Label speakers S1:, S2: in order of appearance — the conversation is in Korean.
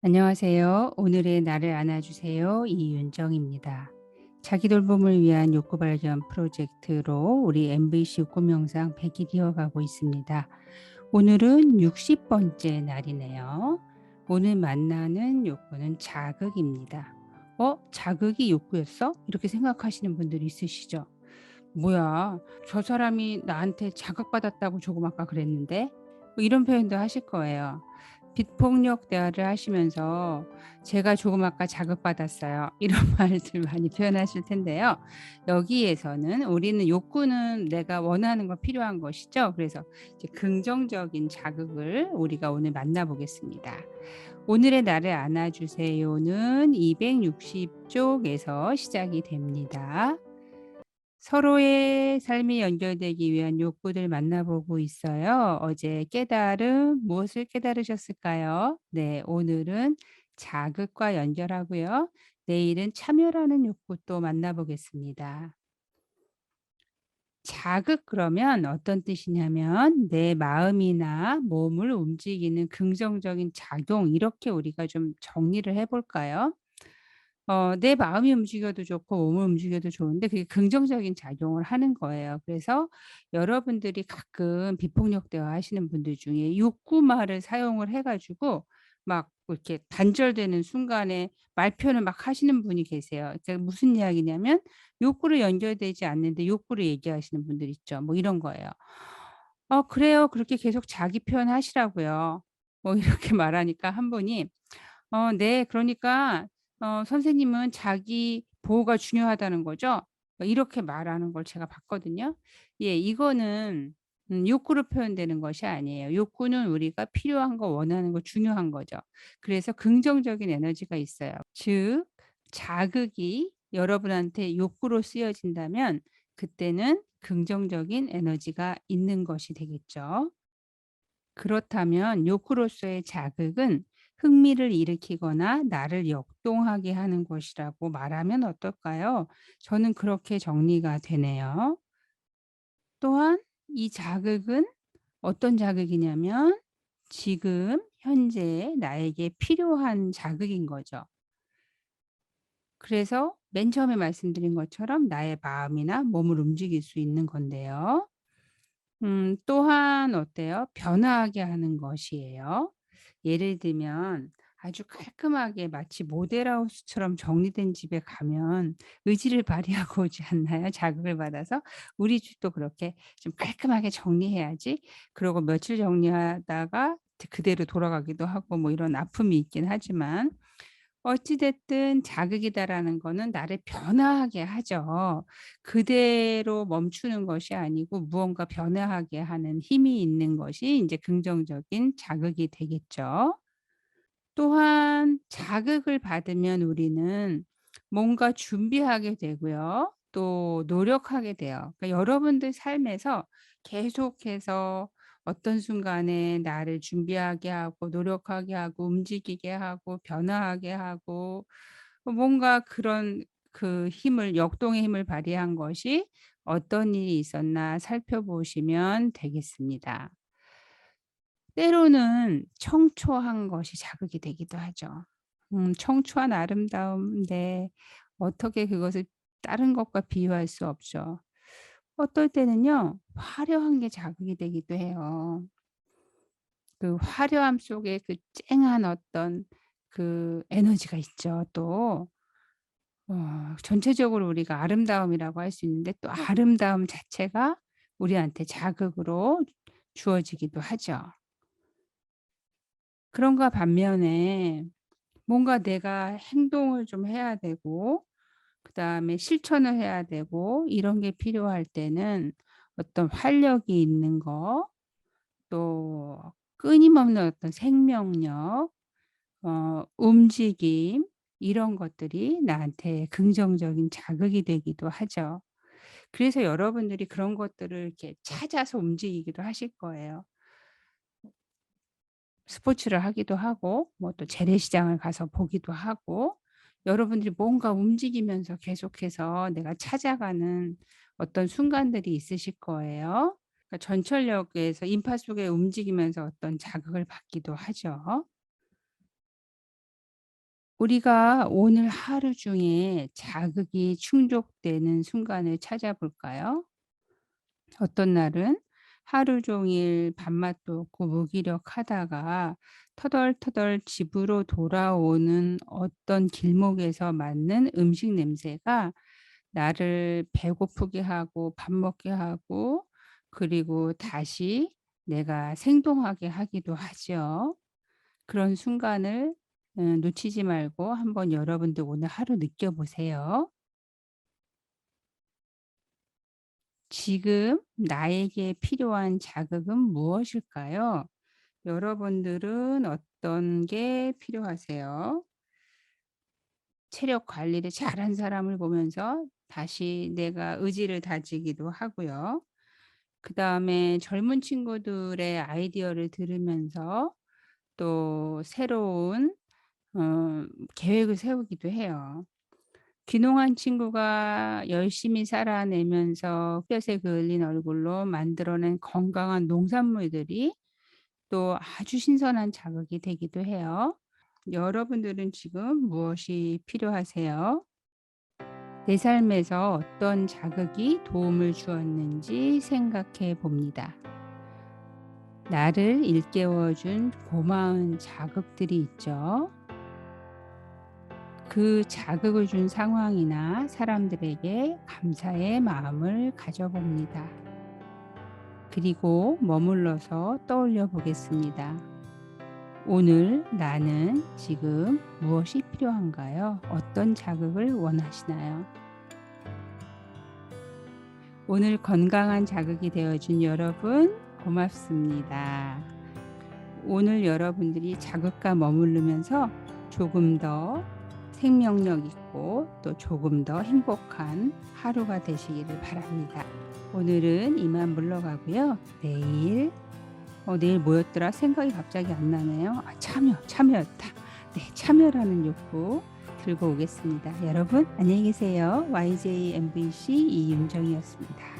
S1: 안녕하세요. 오늘의 나를 안아주세요. 이윤정입니다. 자기 돌봄을 위한 욕구 발견 프로젝트로 우리 MBC 욕구 명상 100일 이어가고 있습니다. 오늘은 60번째 날이네요. 오늘 만나는 욕구는 자극입니다. 어? 자극이 욕구였어? 이렇게 생각하시는 분들이 있으시죠? 뭐야, 저 사람이 나한테 자극받았다고 조금 아까 그랬는데? 뭐 이런 표현도 하실 거예요. 비폭력 대화를 하시면서 제가 조금 아까 자극받았어요. 이런 말들 많이 표현하실 텐데요. 여기에서는 우리는 욕구는 내가 원하는 거 필요한 것이죠. 그래서 긍정적인 자극을 우리가 오늘 만나보겠습니다. 오늘의 나를 안아주세요는 260쪽에서 시작이 됩니다. 서로의 삶이 연결되기 위한 욕구들 만나보고 있어요. 어제 깨달음 무엇을 깨달으셨을까요? 네, 오늘은 자극과 연결하고요. 내일은 참여라는 욕구 또 만나보겠습니다. 자극 그러면 어떤 뜻이냐면 내 마음이나 몸을 움직이는 긍정적인 작용 이렇게 우리가 좀 정리를 해 볼까요? 어 내 마음이 움직여도 좋고 몸을 움직여도 좋은데 그게 긍정적인 작용을 하는 거예요. 그래서 여러분들이 가끔 비폭력 대화 하시는 분들 중에 욕구말을 사용을 해 가지고 막 이렇게 단절되는 순간에 말표현을 막 하시는 분이 계세요. 그러니까 무슨 이야기냐면 욕구로 연결되지 않는데 욕구를 얘기하시는 분들 있죠. 뭐 이런 거예요. "어 그래요." 그렇게 계속 자기 표현하시라고요. 뭐 이렇게 말하니까 한 분이 "어 네. 그러니까 어 선생님은 자기 보호가 중요하다는 거죠?" 뭐 이렇게 말하는 걸 제가 봤거든요. 예 이거는 음 욕구로 표현되는 것이 아니에요. 욕구는 우리가 필요한 거 원하는 거 중요한 거죠. 그래서 긍정적인 에너지가 있어요. 즉 자극이 여러분한테 욕구로 쓰여진다면 그때는 긍정적인 에너지가 있는 것이 되겠죠. 그렇다면 욕구로서의 자극은 흥미를 일으키거나 나를 역동하게 하는 것이라고 말하면 어떨까요? 저는 그렇게 정리가 되네요. 또한 이 자극은 어떤 자극이냐면 지금 현재 나에게 필요한 자극인 거죠. 그래서 맨 처음에 말씀드린 것처럼 나의 마음이나 몸을 움직일 수 있는 건데요. 음 또한 어때요? 변화하게 하는 것이에요. 예를 들면 아주 깔끔하게 마치 모델하우스처럼 정리된 집에 가면 의지를 발휘하고 오지 않나요? 자극을 받아서 '우리 집도 그렇게 좀 깔끔하게 정리해야지.' 그러고 며칠 정리하다가 그대로 돌아가기도 하고 뭐 이런 아픔이 있긴 하지만 어찌 됐든 자극이다라는 거는 나를 변화하게 하죠. 그대로 멈추는 것이 아니고 무언가 변화하게 하는 힘이 있는 것이 인제 긍정적인 자극이 되겠죠. 또한 자극을 받으면 우리는 뭔가 준비하게 되고요. 또 노력하게 돼요. 그러니까 여러분들 삶에서 계속해서 어떤 순간에 나를 준비하게 하고 노력하게 하고 움직이게 하고 변화하게 하고 어 뭔가 그런 그 힘을 역동의 힘을 발휘한 것이 어떤 일이 있었나 살펴보시면 되겠습니다. 때로는 청초한 것이 자극이 되기도 하죠. 음 청초한 아름다움인데 어떻게 그것을 다른 것과 비유할 수 없죠. 어떨 때는요. 화려한 게 자극이 되기도 해요. 그 화려함 속에 그 쨍한 어떤 그 에너지가 있죠 또. 어 전체적으로 우리가 아름다움이라고 할 수 있는데 또 아름다움 자체가 우리한테 자극으로 주어지기도 하죠. 그런가 반면에 뭔가 내가 행동을 좀 해야 되고 그다음에 실천을 해야 되고 이런 게 필요할 때는 어떤 활력이 있는 거 또 끊임없는 어떤 생명력 어 움직임 이런 것들이 나한테 긍정적인 자극이 되기도 하죠. 그래서 여러분들이 그런 것들을 이렇게 찾아서 움직이기도 하실 거예요. 스포츠를 하기도 하고 뭐 또 재래시장을 가서 보기도 하고 여러분들이 뭔가 움직이면서 계속해서 내가 찾아가는 어떤 순간들이 있으실 거예요. 그러니까 전철역에서 인파 속에 움직이면서 어떤 자극을 받기도 하죠. 우리가 오늘 하루 중에 자극이 충족되는 순간을 찾아볼까요? 어떤 날은 하루 종일 밥맛도 없고 무기력하다가 터덜터덜 집으로 돌아오는 어떤 길목에서 맡는 음식 냄새가 나를 배고프게 하고 밥 먹게 하고 그리고 다시 내가 생동하게 하기도 하죠. 그런 순간을 어 놓치지 말고 한번 여러분들 오늘 하루 느껴보세요. 지금 나에게 필요한 자극은 무엇일까요? 여러분들은 어떤 게 필요하세요? 체력 관리를 잘한 사람을 보면서 다시 내가 의지를 다지기도 하고요. 그 다음에 젊은 친구들의 아이디어를 들으면서 또 새로운 어 계획을 세우기도 해요. 귀농한 친구가 열심히 살아내면서 햇볕에 그을린 얼굴로 만들어낸 건강한 농산물들이 또 아주 신선한 자극이 되기도 해요. 여러분들은 지금 무엇이 필요하세요? 내 삶에서 어떤 자극이 도움을 주었는지 생각해 봅니다. 나를 일깨워 준 고마운 자극들이 있죠. 그 자극을 준 상황이나 사람들에게 감사의 마음을 가져봅니다. 그리고 머물러서 떠올려 보겠습니다. 오늘 나는 지금 무엇이 필요한가요? 어떤 자극을 원하시나요? 오늘 건강한 자극이 되어준 여러분 고맙습니다. 오늘 여러분들이 자극과 머무르면서 조금 더 생명력 있고 또 조금 더 행복한 하루가 되시기를 바랍니다. 오늘은 이만 물러가고요. 내일 어, 내일 뭐였더라 생각이 갑자기 안 나네요. 아, 참여 참여였다. 네 참여라는 욕구 들고 오겠습니다. 여러분 안녕히 계세요. YJ MBC 이윤정이었습니다.